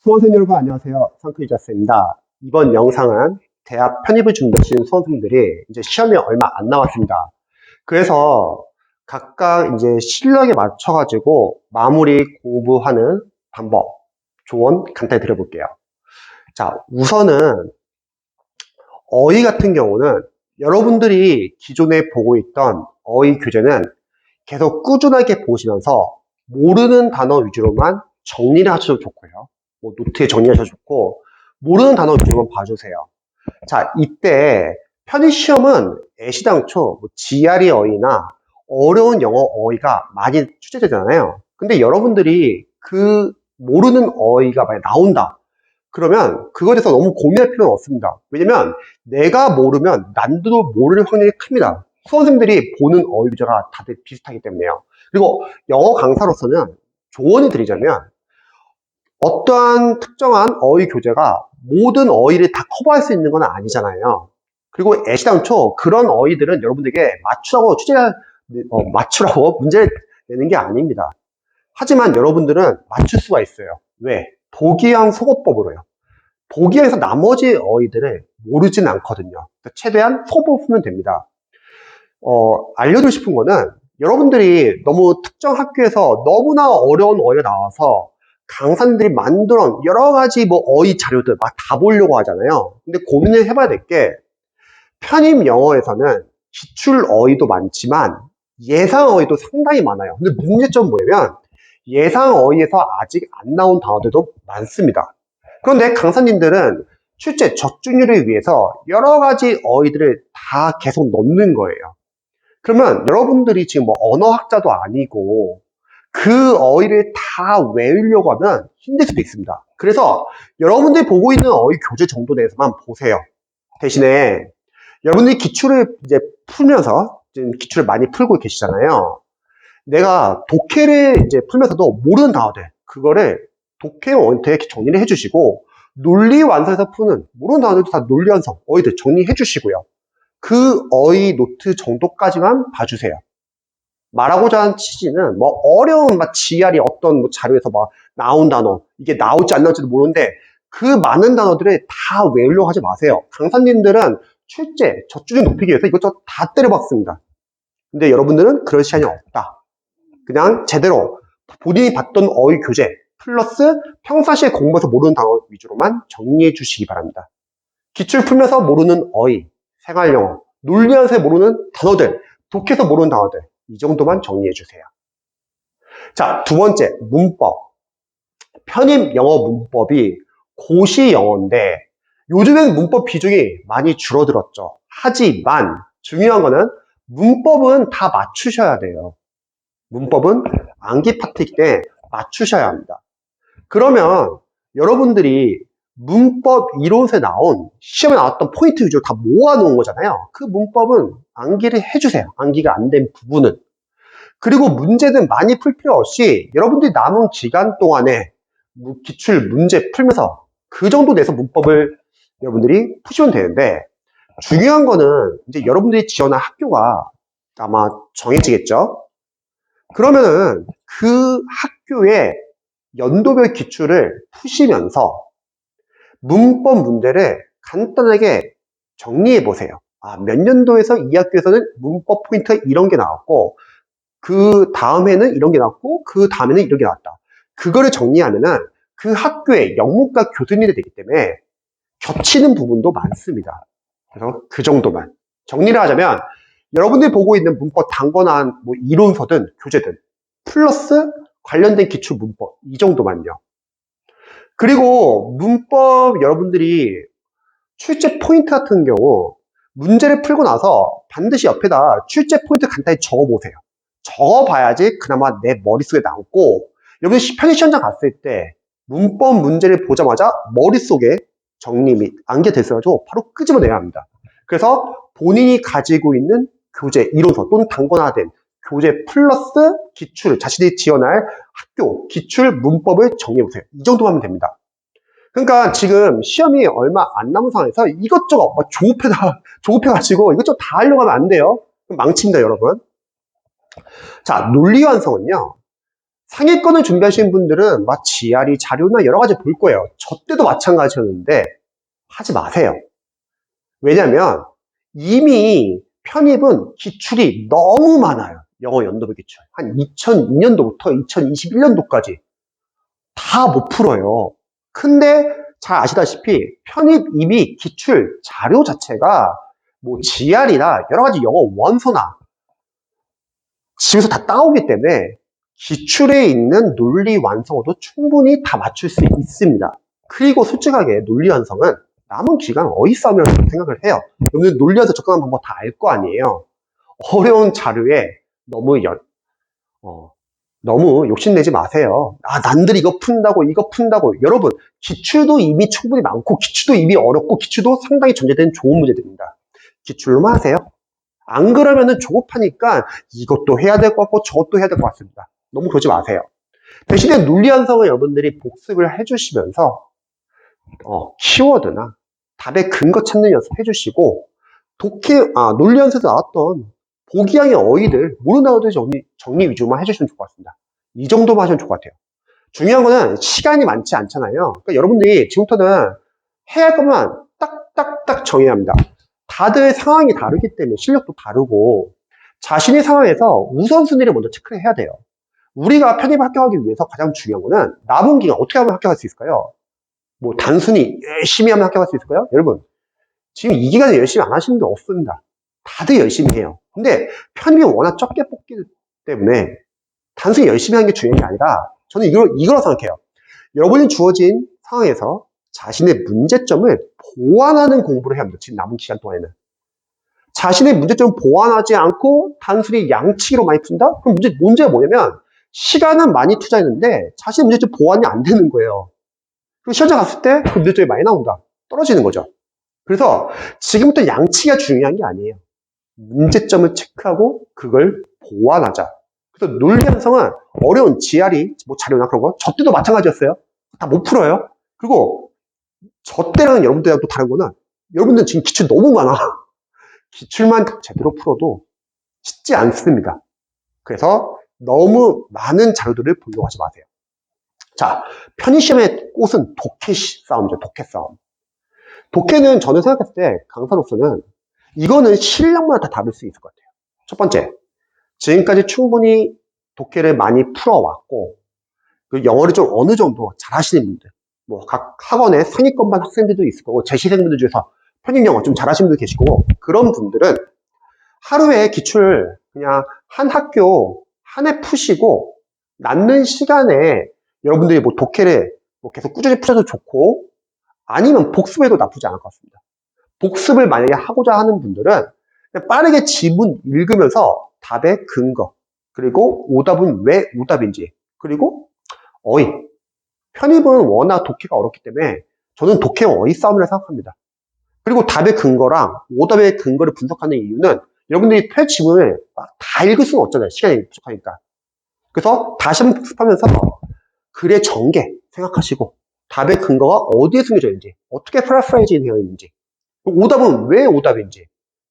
수험생 여러분 안녕하세요. 상크리자스입니다. 이번 영상은 대학 편입을 준비하시는 수험생들이 이제 시험이 얼마 안 남았습니다. 그래서 각각 이제 실력에 맞춰가지고 마무리 공부하는 방법, 조언 간단히 드려볼게요. 자, 우선은 어휘 같은 경우는 여러분들이 기존에 보고 있던 어휘 교재는 계속 꾸준하게 보시면서 모르는 단어 위주로만 정리를 하셔도 좋고요. 뭐 노트에 정리하셔도 좋고 모르는 단어 위주로만 봐주세요. 자, 이때 편입시험은 애시당초 뭐 GRE 어휘나 어려운 영어 어휘가 많이 출제되잖아요. 근데 여러분들이 그 모르는 어휘가 만약 나온다. 그러면 그거에 대해서 너무 고민할 필요는 없습니다. 왜냐면 내가 모르면 난도 모를 확률이 큽니다. 수험생들이 보는 어휘 구조가 다들 비슷하기 때문에요. 그리고 영어 강사로서는 조언을 드리자면 어떠한 특정한 어휘 교재가 모든 어휘를 다 커버할 수 있는 건 아니잖아요. 그리고 애시당초 그런 어휘들은 여러분들에게 맞추라고 취재, 어, 맞추라고 문제를 내는 게 아닙니다. 하지만 여러분들은 맞출 수가 있어요. 왜? 독이형 속어법으로요. 독이형에서 나머지 어휘들을 모르진 않거든요. 그러니까 최대한 풀면 됩니다. 어, 알려드리고 싶은 거는 여러분들이 너무 특정 학교에서 너무나 어려운 어휘가 나와서 강사님들이 만들어 여러 가지 뭐 어휘 자료들 막 다 보려고 하잖아요. 근데 고민을 해봐야 될 게 편입 영어에서는 기출 어휘도 많지만 예상 어휘도 상당히 많아요. 근데 문제점은 뭐냐면 예상 어휘에서 아직 안 나온 단어들도 많습니다. 그런데 강사님들은 출제 적중률을 위해서 여러 가지 어휘들을 다 계속 넣는 거예요. 그러면 여러분들이 지금 뭐 언어학자도 아니고 그 어휘를 다 외우려고 하면 힘들 수도 있습니다. 그래서 여러분들이 보고 있는 어휘 교재 정도 내에서만 보세요. 대신에 여러분들이 기출을 이제 풀면서 지금 기출을 많이 풀고 계시잖아요. 내가 독해를 이제 풀면서도 모르는 단어들 그거를 독해 원태에 정리를 해주시고 논리 완성에서 푸는 모르는 단어들도 다 논리 완성 어휘들 정리해 주시고요. 그 어휘 노트 정도까지만 봐주세요. 말하고자 하는 취지는 뭐 어려운 막 GR이 어떤 뭐 자료에서 막 나온 단어 이게 나올지 안 나올지도 모르는데 그 많은 단어들을 다 외우려고 하지 마세요. 강사님들은 출제, 저주중 높이기 위해서 이것저것 다 때려박습니다. 근데 여러분들은 그럴 시간이 없다. 그냥 제대로 본인이 봤던 어휘 교재 플러스 평상시에 공부해서 모르는 단어 위주로만 정리해 주시기 바랍니다. 기출 풀면서 모르는 어휘, 생활영어, 논리한세 모르는 단어들, 독해서 모르는 단어들 이 정도만 정리해 주세요. 자, 두 번째, 문법. 편입 영어 문법이 고시 영어인데 요즘엔 문법 비중이 많이 줄어들었죠. 하지만 중요한 거는 문법은 다 맞추셔야 돼요. 문법은 암기 파트이기 때문에 맞추셔야 합니다. 그러면 여러분들이 문법 이론에 나온 시험에 나왔던 포인트 위주로 다 모아놓은 거잖아요. 그 문법은 암기를 해주세요. 암기가 안 된 부분은. 그리고 문제는 많이 풀 필요 없이 여러분들이 남은 기간 동안에 기출 문제 풀면서 그 정도 내서 문법을 여러분들이 푸시면 되는데 중요한 거는 이제 여러분들이 지원한 학교가 아마 정해지겠죠? 그러면은 그 학교의 연도별 기출을 푸시면서 문법 문제를 간단하게 정리해 보세요. 아, 몇 년도에서 이 학교에서는 문법 포인트 이런 게 나왔고, 그 다음에는 이런 게 나왔고, 그 다음에는 이런 게 나왔다. 그거를 정리하면은 그 학교의 영문과 교수님이 되기 때문에 겹치는 부분도 많습니다. 그래서 그 정도만. 정리를 하자면, 여러분들이 보고 있는 문법 단거나 뭐 이론서든 교재든 플러스 관련된 기출 문법 이 정도만요. 그리고 문법 여러분들이 출제 포인트 같은 경우 문제를 풀고 나서 반드시 옆에다 출제 포인트 간단히 적어보세요. 적어봐야지 그나마 내 머릿속에 남고 여러분 편의 시험장 갔을 때 문법 문제를 보자마자 머릿속에 정리 및 암기가 됐어가지고 바로 끄집어내야 합니다. 그래서 본인이 가지고 있는 교재, 이론서 또는 단권화된 교재 플러스 기출, 자신이 지원할 학교, 기출, 문법을 정리해보세요. 이 정도만 하면 됩니다. 그러니까 지금 시험이 얼마 안 남은 상황에서 이것저것 막 조급해다, 조급해가지고 이것저것 다 하려고 하면 안 돼요. 망칩니다, 여러분. 자, 논리 완성은요. 상위권을 준비하시는 분들은 막 GRE 자료나 여러 가지 볼 거예요. 저 때도 마찬가지였는데 하지 마세요. 왜냐면 이미 편입은 기출이 너무 많아요. 영어 연도부 기출. 한 2002년도부터 2021년도까지 다 못 풀어요. 근데 잘 아시다시피 편입 이미 기출 자료 자체가 뭐 GR이나 여러 가지 영어 원서나 집에서 다 따오기 때문에 기출에 있는 논리 완성어도 충분히 다 맞출 수 있습니다. 그리고 솔직하게 논리 완성은 남은 기간 어디 싸움이라고 생각을 해요. 여러분들 논리와서 접근하는 방법 다 알 거 아니에요. 어려운 자료에 너무 연, 어, 너무 욕심내지 마세요. 아, 남들이 이거 푼다고, 이거 푼다고. 여러분, 기출도 이미 충분히 많고, 기출도 이미 어렵고, 기출도 상당히 전제된 좋은 문제들입니다. 기출로만 하세요. 안 그러면은 조급하니까 이것도 해야 될 것 같고, 저것도 해야 될 것 같습니다. 너무 그러지 마세요. 대신에 논리 완성을 여러분들이 복습을 해주시면서, 어, 키워드나 답의 근거 찾는 연습 해주시고, 독해, 아, 논리 연습에서 나왔던 보기양의 어휘들 모르는 것들 정리, 정리 위주만 해주시면 좋을 것 같습니다. 이 정도만 하시면 좋을 것 같아요. 중요한 거는 시간이 많지 않잖아요. 그러니까 여러분들이 지금부터는 해야 할 것만 딱딱딱 정해야 합니다. 다들 상황이 다르기 때문에 실력도 다르고 자신의 상황에서 우선순위를 먼저 체크를 해야 돼요. 우리가 편입 합격하기 위해서 가장 중요한 거는 남은 기간 어떻게 하면 합격할 수 있을까요? 뭐 단순히 열심히 하면 합격할 수 있을까요? 여러분 지금 이 기간에 열심히 안 하시는 게 없습니다. 다들 열심히 해요. 근데 편입이 워낙 적게 뽑기 때문에 단순히 열심히 하는 게 중요한 게 아니라 저는 이걸, 이거로 생각해요. 여러분이 주어진 상황에서 자신의 문제점을 보완하는 공부를 해야 합니다. 지금 남은 기간 동안에는. 자신의 문제점을 보완하지 않고 단순히 양치기로 많이 푼다? 그럼 문제, 문제가 뭐냐면 시간은 많이 투자했는데 자신의 문제점 보완이 안 되는 거예요. 그리고 시험장 갔을 때 그 문제점이 많이 나온다. 떨어지는 거죠. 그래서 지금부터 양치기가 중요한 게 아니에요. 문제점을 체크하고 그걸 보완하자. 그래서 논리 형성은 어려운 GR이 뭐 자료나 그런 거, 저 때도 마찬가지였어요. 다 못 풀어요. 그리고 저 때랑 여러분들이랑 또 다른 거는 여러분들 지금 기출 너무 많아. 기출만 제대로 풀어도 쉽지 않습니다. 그래서 너무 많은 자료들을 보려고 하지 마세요. 자, 편의시험의 꽃은 독해 싸움이죠. 독해 싸움. 독해는 저는 생각했을 때 강사로서는 이거는 실력마다 다 다를 수 있을 것 같아요. 첫 번째, 지금까지 충분히 독해를 많이 풀어왔고, 그 영어를 좀 어느 정도 잘하시는 분들, 뭐 각 학원의 상위권반 학생들도 있을 거고, 재시생분들 중에서 편입 영어 좀 잘하시는 분도 계시고, 그런 분들은 하루에 기출 그냥 한 학교 한 해 푸시고, 남는 시간에 여러분들이 뭐 독해를 뭐 계속 꾸준히 푸셔도 좋고, 아니면 복습해도 나쁘지 않을 것 같습니다. 복습을 만약에 하고자 하는 분들은 빠르게 지문 읽으면서 답의 근거, 그리고 오답은 왜 오답인지, 그리고 어휘. 편입은 워낙 독해가 어렵기 때문에 저는 독해 어휘 싸움이라 생각합니다. 그리고 답의 근거랑 오답의 근거를 분석하는 이유는 여러분들이 펼 지문을 다 읽을 수는 없잖아요. 시간이 부족하니까. 그래서 다시 한번 복습하면서 글의 전개 생각하시고 답의 근거가 어디에 숨겨져 있는지, 어떻게 프라프라이징 되어 있는지, 오답은 왜 오답인지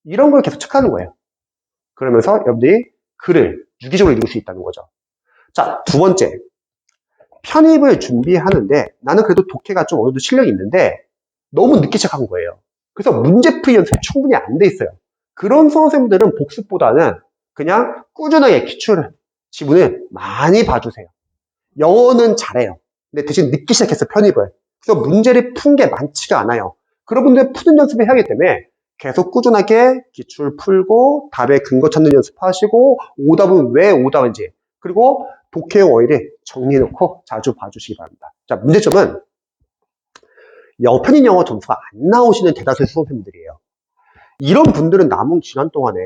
이런 걸 계속 체크하는 거예요. 그러면서 여러분들이 글을 유기적으로 읽을 수 있다는 거죠. 자, 두 번째. 편입을 준비하는데 나는 그래도 독해가 좀 어느 정도 실력이 있는데 너무 늦게 시작한 거예요. 그래서 문제풀이 연습이 충분히 안 돼 있어요. 그런 선생님들은 복습보다는 그냥 꾸준하게 기출 지문을 많이 봐주세요. 영어는 잘해요. 근데 대신 늦게 시작했어 편입을. 그래서 문제를 푼 게 많지가 않아요. 그런 분들 푸는 연습을 하기 때문에 계속 꾸준하게 기출 풀고 답의 근거 찾는 연습하시고 오답은 왜 오답인지 그리고 독해형 어휘를 정리해놓고 자주 봐주시기 바랍니다. 자 문제점은 영어 편인 영어 점수가 안 나오시는 대다수의 수험생들이에요. 이런 분들은 남은 기간 동안에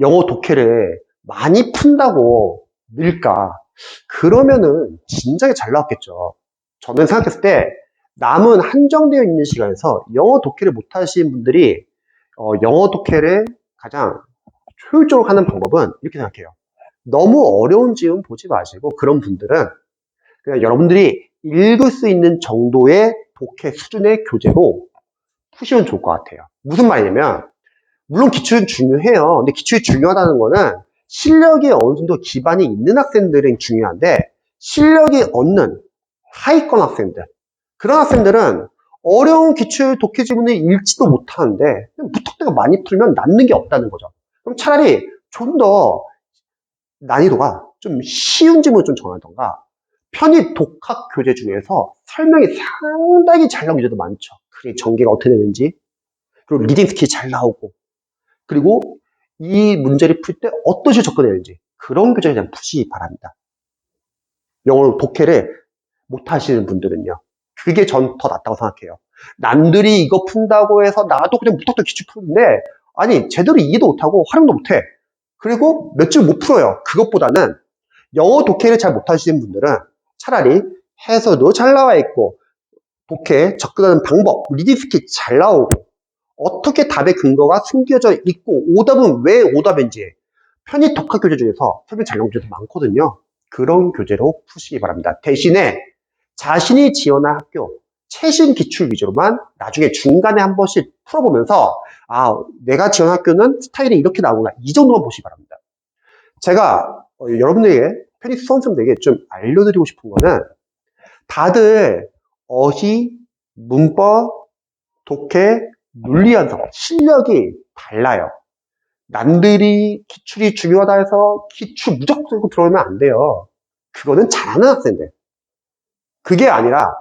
영어 독해를 많이 푼다고 늘까 그러면은 진작에 잘 나왔겠죠. 저는 생각했을 때 남은 한정되어 있는 시간에서 영어 독해를 못하시는 분들이 어, 영어 독해를 가장 효율적으로 하는 방법은 이렇게 생각해요. 너무 어려운 지음 보지 마시고 그런 분들은 그냥 여러분들이 읽을 수 있는 정도의 독해 수준의 교재로 푸시면 좋을 것 같아요. 무슨 말이냐면 물론 기출은 중요해요. 근데 기출이 중요하다는 거는 실력이 어느 정도 기반이 있는 학생들은 중요한데 실력이 없는 하위권 학생들 그런 학생들은 어려운 기출 독해 지문을 읽지도 못하는데 무턱대고 많이 풀면 남는 게 없다는 거죠. 그럼 차라리 좀 더 난이도가 좀 쉬운 지문을 좀 정하던가 편의 독학 교재 중에서 설명이 상당히 잘 나온 교재도 많죠. 그게 전개가 어떻게 되는지 그리고 리딩 스킬이 잘 나오고 그리고 이 문제를 풀 때 어떤 식으로 접근해야 되는지 그런 교재를 그냥 푸시기 바랍니다. 영어로 독해를 못 하시는 분들은요. 그게 전 더 낫다고 생각해요. 남들이 이거 푼다고 해서 나도 그냥 무턱대고 기출 푸는데 아니 제대로 이해도 못하고 활용도 못해. 그리고 몇 줄 못 풀어요. 그것보다는 영어 독해를 잘 못하시는 분들은 차라리 해서도 잘 나와 있고 독해 접근하는 방법, 리딩 스킬 잘 나오고 어떻게 답의 근거가 숨겨져 있고 오답은 왜 오답인지 편의 독학 교재 중에서 설명 잘 나온 교재도 많거든요. 그런 교재로 푸시기 바랍니다. 대신에 자신이 지원한 학교 최신 기출 위주로만 나중에 중간에 한 번씩 풀어보면서 아 내가 지원한 학교는 스타일이 이렇게 나오구나 이 정도만 보시기 바랍니다. 제가 어, 여러분들에게 편의 수험생들에게 좀 알려드리고 싶은 거는 다들 어휘, 문법, 독해, 논리 완성 실력이 달라요. 남들이 기출이 중요하다 해서 기출 무조건 들어오면 안 돼요. 그거는 잘하는 학생들. 그게 아니라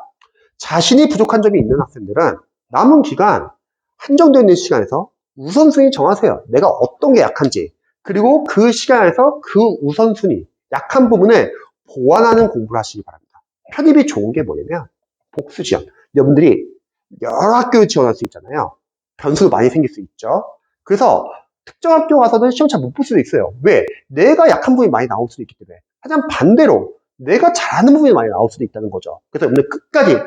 자신이 부족한 점이 있는 학생들은 남은 기간 한정되어 있는 시간에서 우선순위 정하세요. 내가 어떤 게 약한지. 그리고 그 시간에서 그 우선순위, 약한 부분을 보완하는 공부를 하시기 바랍니다. 편입이 좋은 게 뭐냐면 복수 지원. 여러분들이 여러 학교에 지원할 수 있잖아요. 변수도 많이 생길 수 있죠. 그래서 특정 학교 가서는 시험 잘 못 볼 수도 있어요. 왜? 내가 약한 부분이 많이 나올 수도 있기 때문에. 하지만 반대로 내가 잘하는 부분이 많이 나올 수도 있다는 거죠. 그래서 오늘 끝까지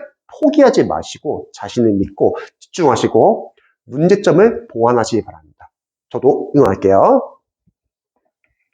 포기하지 마시고 자신을 믿고 집중하시고 문제점을 보완하시기 바랍니다. 저도 응원할게요.